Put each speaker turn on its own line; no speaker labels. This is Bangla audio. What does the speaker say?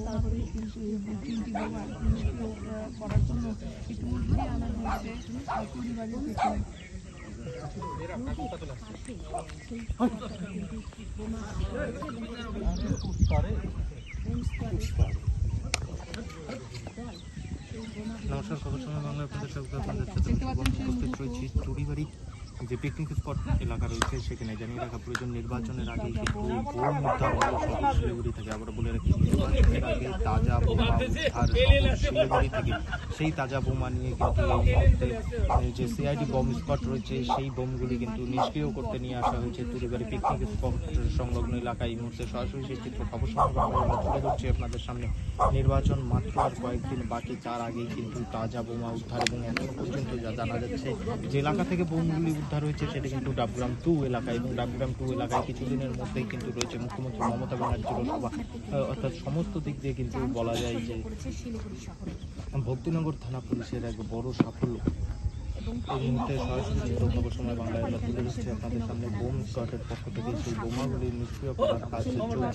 তারপরে তিনটি আহ, করার জন্য ইতিমধ্যেই আনা হয়েছে পরিবারের পেছনে
নমস্কার খবর সময় বাংলা আপনাদের স্বাগত। আপনাদের যে পিকনিক স্পট এলাকা রয়েছে সেখানে জানিয়ে রাখা প্রয়োজন নির্বাচনের আগে কিন্তু উদ্ধার শিলিগুড়ি থেকে আবার বলে রাখি নির্বাচনের আগে তাজা বোমা উদ্ধার শিলিগুড়ি থেকে। সেই তাজা বোমা নিয়ে কিন্তু এই মুহূর্তে যে সিআইডি বম স্পট রয়েছে সেই বোমগুলি কিন্তু নিষ্ক্রিয় করতে নিয়ে আসা হয়েছে তুরিবাড়ি পিকনিক স্পট সংলগ্ন এলাকায়। এই মুহূর্তে সরাসরি সেই চিত্র খবর আমরা তুলে ধরছি আপনাদের সামনে। নির্বাচন মাত্র আর কয়েকদিন বাকি তার আগেই কিন্তু তাজা বোমা উদ্ধার এবং এখনও পর্যন্ত যা জানা যাচ্ছে যে এলাকা থেকে বোমগুলি উদ্ধার হয়েছে, সেটা কিন্তু ডাবগ্রাম টু এলাকায়। এবং ডাবগ্রাম টু এলাকায় কিছুদিনের মধ্যেই কিন্তু রয়েছে মুখ্যমন্ত্রী মমতা ব্যানার্জির অর্থাৎ সমস্ত দিক দিয়ে কিন্তু বলা যায় যে ভক্তিনগর থানা পুলিশের এক বড় সাফল্য। সময় বাংলায় আপনাদের সামনে বোম স্কোয়াডের পক্ষ থেকে। সেই বোমাগুলি নিষ্ক্রিয় করার কাজ চলছে।